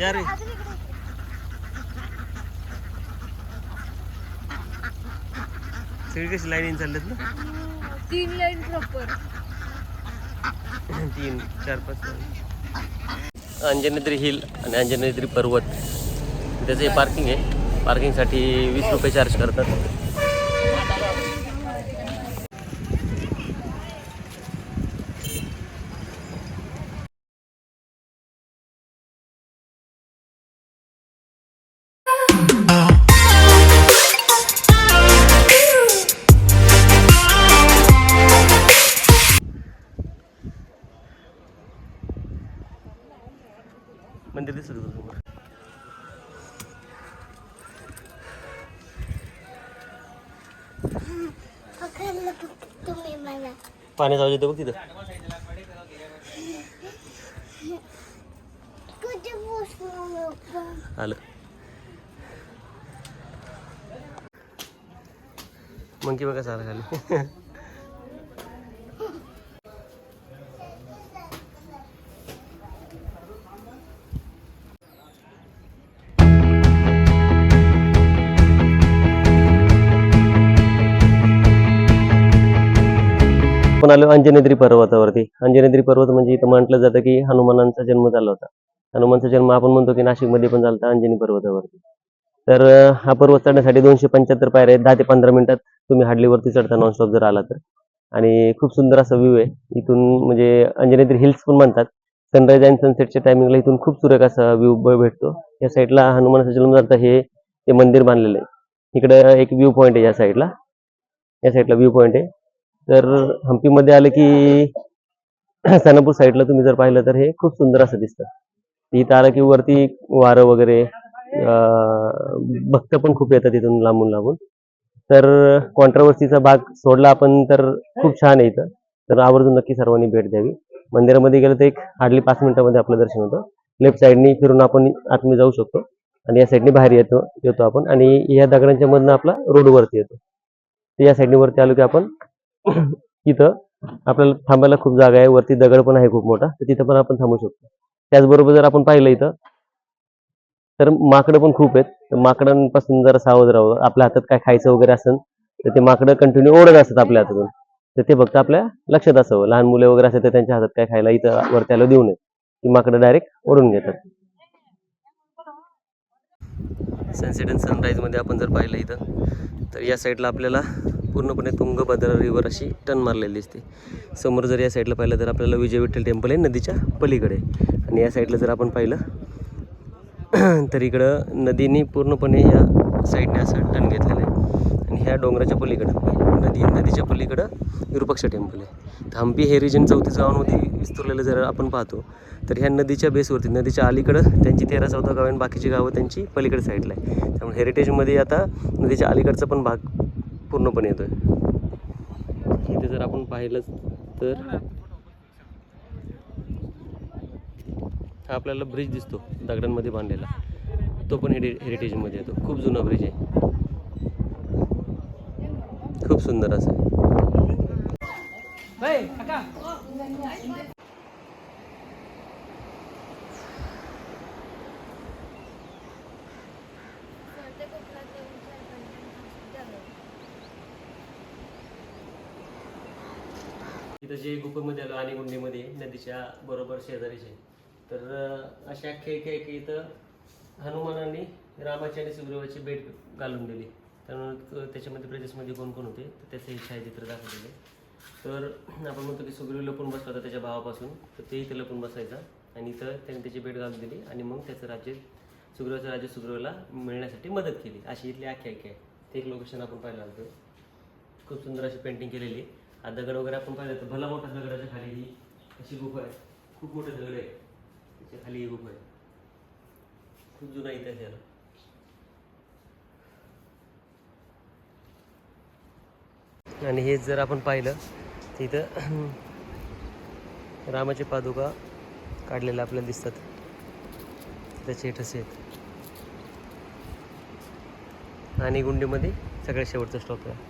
या रे. सगळी कशी लाईन चाललेत ना? तीन लाईन प्रॉपर तीन चार पाच अंजनेत्री हिल आणि अंजनेत्री पर्वत. त्याचं हे पार्किंग आहे. पार्किंगसाठी वीस रुपये चार्ज करतात. मंदिर दिसत फक्त तुम्ही मला. पाण्याचा आवाज येतो बघ तिथं. आलं. मंकी बघा चाला खाली. आपण आलो अंजनेद्री पर्वतावरती. अंजनेद्री पर्वत म्हणजे इथं म्हटलं जातं की हनुमानांचा जन्म झाला होता. हनुमानचा जन्म आपण म्हणतो की नाशिकमध्ये पण झाला अंजनी पर्वतावरती. तर हा पर्वत चढण्यासाठी दोनशे पंच्याहत्तर पायऱ्या आहेत दहा ते पंधरा मिनिटात तुम्ही हाडली वरती चढता नॉनस्टॉप जर आला तर. आणि खूप सुंदर असा व्ह्यू आहे. इथून म्हणजे अंजनेद्री हिल्स पण म्हणतात. सनराईज अँड सनसेटच्या टायमिंगला इथून खूप सुरेख असा व्ह्यू भेटतो. या साईडला हनुमानाचा जन्म झाला हे ते मंदिर बांधलेलं आहे. इकडं एक व्ह्यू पॉईंट आहे या साईडला या साईडला व्ह्यू पॉईंट आहे. तर हम्पीमध्ये आलं की सनापूर साईडला तुम्ही जर पाहिलं तर हे खूप सुंदर असं दिसतं. इथं आलं की वरती वारं वगैरे भक्त पण खूप येतात तिथून लांबून लांबून. तर कॉन्ट्रावर्सीचा भाग सोडला आपण तर खूप छान आहे इथं. तर आवर्जून नक्की सर्वांनी भेट द्यावी. मंदिरामध्ये गेलं तर एक हार्डली पाच मिनिटामध्ये आपलं दर्शन होतं. लेफ्ट साईडनी फिरून आपण आतमध्ये जाऊ शकतो आणि या साईडनी बाहेर येतो येतो आपण आणि या दगडांच्या मधनं आपला रोडवरती येतो. तर या साईडनी वरती आलो की आपण तिथं आपल्याला थांबायला खूप जागा आहे. वरती दगड पण आहे खूप मोठा. तर तिथं पण आपण थांबू शकतो. त्याचबरोबर जर आपण पाहिलं इथं तर माकडं पण खूप आहेत. तर माकडांपासून जरा सावध राहावं. आपल्या हातात काय खायचं वगैरे असेल तर ते माकडं कंटिन्यू ओढत असतात आपल्या हातातून. तर ते फक्त आपल्या लक्षात असावं. लहान मुले वगैरे असतात तर त्यांच्या हातात काय खायला इथं वर त्याला देऊ नये. ती माकडं डायरेक्ट ओढून घेतात. सनसेट अँड सनराईजमध्ये आपण जर पाहिलं इथं तर या साईडला आपल्याला पूर्णपणे तुंगभद्रा रिव्हर अशी टन मारलेली दिसते. समोर जर या साईडला पाहिलं तर आपल्याला विजय विठ्ठल टेम्पल आहे नदीच्या पलीकडे. आणि या साईडला जर आपण पाहिलं तर इकडं नदीने पूर्णपणे या साईडने असं टन घेतलेलं आहे. आणि ह्या डोंगराच्या पलीकडं नदी नदीच्या पलीकडं विरूपक्ष टेम्पल आहे. तर हे रिजन चौतीस गावांमध्ये विस्तरलेलं जर आपण पाहतो तर ह्या नदीच्या बेसवरती नदीच्या अलीकडं त्यांची तेरा चौदा गावं आणि बाकीची गावं त्यांची पलीकडे साईडला आहे त्यामुळे हेरिटेजमध्ये आता नदीच्या अलीकडचा पण भाग पूर्णपणे येतो आहे इथे जर आपण पाहिलं तर हा आपल्याला ब्रिज दिसतो दगडांमध्ये बांधलेला. तो पण हेरि हेरिटेजमध्ये येतो. खूप जुना ब्रिज आहे. खूप सुंदर असं आहे. इथं जे गुफेमध्ये आलो आणि गुंडीमध्ये नदीच्या बरोबर शेजारीचे तर अशा खेळ खेळ की इथं हनुमानाने रामाची आणि सुग्रीवाची भेट घालून दिली. त्यामुळे त्याच्यामध्ये प्रदेशमध्ये कोण कोण होते तर त्याचे छायाचित्र दाखवलेले. तर आपण म्हणतो की सुग्रीव लपून बसला होता त्याच्या भावापासून. तर ते लपून बसायचा. आणि इथं त्याने त्याची भेट घालून दिली आणि मग त्याचं राज्य सुग्रीवाचं राज्य सुग्रीवाला मिळण्यासाठी मदत केली. अशी इथली आख्या आहे. ते एक लोकेशन आपण पाहिलं होतं. खूप सुंदर अशी पेंटिंग केलेली आहे. दगड वगैरे आपण पाहिलं तर भला मोठा दगडाच्या खाली ही अशी गुफा आहे. खूप मोठे दगड आहे. त्याच्याखाली ही गुफा आहे. खूप जुना इतिहास आहे याला. आणि हे जर आपण पाहिलं तर इथं रामाचे पादुका काढलेल्या आपल्याला दिसतात. त्याचे ठसे आहेत. आणि गुंडीमध्ये सगळ्यात शेवटचा स्टॉप आहे.